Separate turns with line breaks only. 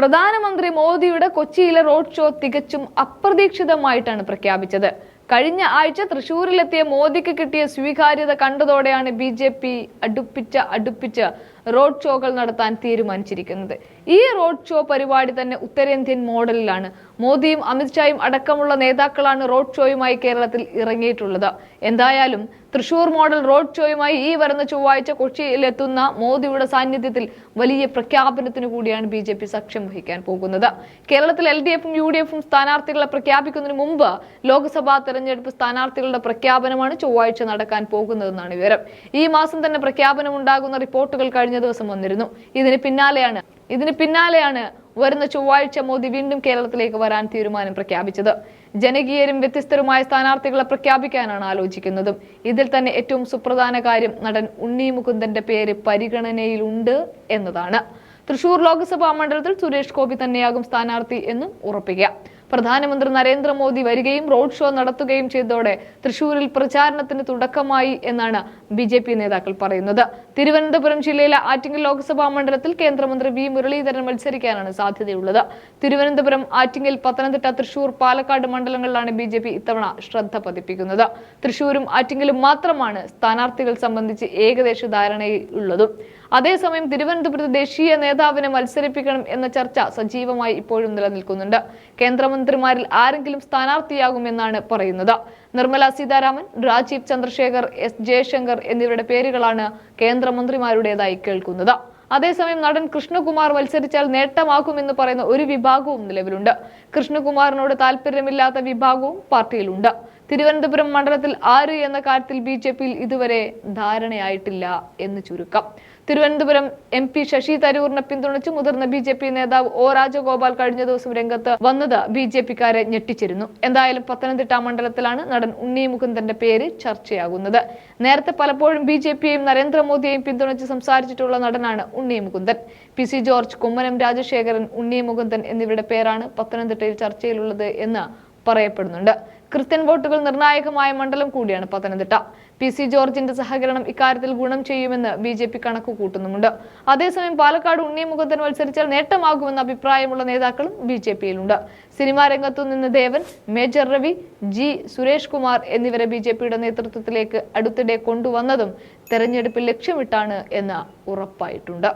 പ്രധാനമന്ത്രി മോദിയുടെ കൊച്ചിയിലെ റോഡ് ഷോ തികച്ചും അപ്രതീക്ഷിതമായിട്ടാണ് പ്രഖ്യാപിച്ചത്. കഴിഞ്ഞ ആഴ്ച തൃശൂരിലെത്തിയ മോദിക്ക് കിട്ടിയ സ്വീകാര്യത കണ്ടതോടെയാണ് ബി ജെ പി അടുപ്പിച്ച് അടുപ്പിച്ച് റോഡ് ഷോകൾ നടത്താൻ തീരുമാനിച്ചിരിക്കുന്നത്. ഈ റോഡ് ഷോ പരിപാടി തന്നെ ഉത്തരേന്ത്യൻ മോഡലിലാണ്. മോദിയും അമിത്ഷായും അടക്കമുള്ള നേതാക്കളാണ് റോഡ് ഷോയുമായി കേരളത്തിൽ ഇറങ്ങിയിട്ടുള്ളത്. എന്തായാലും തൃശൂർ മോഡൽ റോഡ് ഷോയുമായി ഈ വരുന്ന ചൊവ്വാഴ്ച കൊച്ചിയിലെത്തുന്ന മോദിയുടെ സാന്നിധ്യത്തിൽ വലിയ പ്രഖ്യാപനത്തിനു കൂടിയാണ് ബി ജെ പി സഖ്യം വഹിക്കാൻ പോകുന്നത്. കേരളത്തിൽ എൽ ഡി എഫും യു ഡി എഫും സ്ഥാനാർത്ഥികളെ പ്രഖ്യാപിക്കുന്നതിന് മുമ്പ് ലോക്സഭാ സ്ഥാനാർത്ഥികളുടെ പ്രഖ്യാപനമാണ് ചൊവ്വാഴ്ച നടക്കാൻ പോകുന്നതെന്നാണ് വിവരം. ഈ മാസം തന്നെ പ്രഖ്യാപനം ഉണ്ടാകുന്ന റിപ്പോർട്ടുകൾ കഴിഞ്ഞ ദിവസം വന്നിരുന്നു. ഇതിന് പിന്നാലെയാണ് ഇതിന് പിന്നാലെയാണ് വരുന്ന ചൊവ്വാഴ്ച മോദി വീണ്ടും കേരളത്തിലേക്ക് വരാൻ തീരുമാനം പ്രഖ്യാപിച്ചത്. ജനകീയരും വ്യത്യസ്തരുമായ സ്ഥാനാർത്ഥികളെ പ്രഖ്യാപിക്കാനാണ് ആലോചിക്കുന്നതും. ഇതിൽ തന്നെ ഏറ്റവും സുപ്രധാന കാര്യം നടൻ ഉണ്ണി മുകുന്ദന്റെ പേര് പരിഗണനയിലുണ്ട് എന്നതാണ്. തൃശൂർ ലോക്സഭാ മണ്ഡലത്തിൽ സുരേഷ് ഗോപി തന്നെയാകും സ്ഥാനാർത്ഥി എന്നും ഉറപ്പിക്കുക. പ്രധാനമന്ത്രി നരേന്ദ്രമോദി വരികയും റോഡ് ഷോ നടത്തുകയും ചെയ്തതോടെ തൃശൂരിൽ പ്രചാരണത്തിന് തുടക്കമായി എന്നാണ് ബി നേതാക്കൾ പറയുന്നത്. തിരുവനന്തപുരം ജില്ലയിലെ ആറ്റിങ്ങൽ ലോക്സഭാ മണ്ഡലത്തിൽ കേന്ദ്രമന്ത്രി വി മുരളീധരൻ മത്സരിക്കാനാണ് സാധ്യതയുള്ളത്. തിരുവനന്തപുരം ആറ്റിങ്ങൽ പത്തനംതിട്ട തൃശൂർ പാലക്കാട് മണ്ഡലങ്ങളിലാണ് ബി ഇത്തവണ ശ്രദ്ധ പതിപ്പിക്കുന്നത്. തൃശൂരും ആറ്റിങ്ങലും മാത്രമാണ് സ്ഥാനാർത്ഥികൾ സംബന്ധിച്ച് ഏകദേശ ധാരണയുള്ളതും അതേസമയം തിരുവനന്തപുരത്ത് ദേശീയ നേതാവിനെ മത്സരിപ്പിക്കണം എന്ന ചർച്ച സജീവമായി ഇപ്പോഴും നിലനിൽക്കുന്നുണ്ട്. കേന്ദ്രമന്ത്രിമാരിൽ ആരെങ്കിലും സ്ഥാനാർത്ഥിയാകുമെന്നാണ് പറയുന്നത്. നിർമ്മല സീതാരാമൻ രാജീവ് ചന്ദ്രശേഖർ എസ് ജയശങ്കർ എന്നിവരുടെ പേരുകളാണ് കേന്ദ്രമന്ത്രിമാരുടേതായി കേൾക്കുന്നത്. അതേസമയം നടൻ കൃഷ്ണകുമാർ മത്സരിച്ചാൽ നേട്ടമാക്കുമെന്ന് പറയുന്ന ഒരു വിഭാഗവും നിലവിലുണ്ട്. കൃഷ്ണകുമാറിനോട് താല്പര്യമില്ലാത്ത വിഭാഗവും പാർട്ടിയിലുണ്ട്. തിരുവനന്തപുരം മണ്ഡലത്തിൽ ആര് എന്ന കാര്യത്തിൽ ബി ജെ പിയിൽ ഇതുവരെ ധാരണയായിട്ടില്ല എന്ന് ചുരുക്കം. തിരുവനന്തപുരം എം പി ശശി തരൂറിനെ പിന്തുണച്ച് മുതിർന്ന ബി ജെ പി നേതാവ് ഒ രാജഗോപാൽ കഴിഞ്ഞ ദിവസം രംഗത്ത് വന്നത് ബി ജെ പിക്കാരെ ഞെട്ടിച്ചിരുന്നു. എന്തായാലും പത്തനംതിട്ട മണ്ഡലത്തിലാണ് നടൻ ഉണ്ണി മുകുന്ദന്റെ പേര് ചർച്ചയാകുന്നത്. നേരത്തെ പലപ്പോഴും ബി ജെ പിയെയും നരേന്ദ്രമോദിയെയും പിന്തുണച്ച് സംസാരിച്ചിട്ടുള്ള നടനാണ് Unni Mukundan. P C George Kummanam Rajasekharan Unni Mukundan എന്നിവരുടെ പേരാണ് പത്തനംതിട്ടയിൽ ചർച്ചയിലുള്ളത് എന്ന് പറയപ്പെടുന്നുണ്ട്. ക്രിസ്ത്യൻ വോട്ടുകൾ നിർണായകമായ മണ്ഡലം കൂടിയാണ് പത്തനംതിട്ട. പി സി ജോർജിന്റെ സഹകരണം ഇക്കാര്യത്തിൽ ഗുണം ചെയ്യുമെന്ന് ബി ജെ പി കണക്ക് കൂട്ടുന്നുമുണ്ട്. അതേസമയം പാലക്കാട് ഉണ്ണി മുകുന്ദൻ മത്സരിച്ചാൽ നേട്ടമാകുമെന്ന അഭിപ്രായമുള്ള നേതാക്കളും ബി ജെ പിയിലുണ്ട് സിനിമാ രംഗത്തു നിന്ന് ദേവൻ മേജർ രവി ജി സുരേഷ് കുമാർ എന്നിവരെ ബി ജെ പിയുടെ നേതൃത്വത്തിലേക്ക് അടുത്തിടെ കൊണ്ടുവന്നതും തെരഞ്ഞെടുപ്പിൽ ലക്ഷ്യമിട്ടാണ് എന്ന് ഉറപ്പായിട്ടുണ്ട്.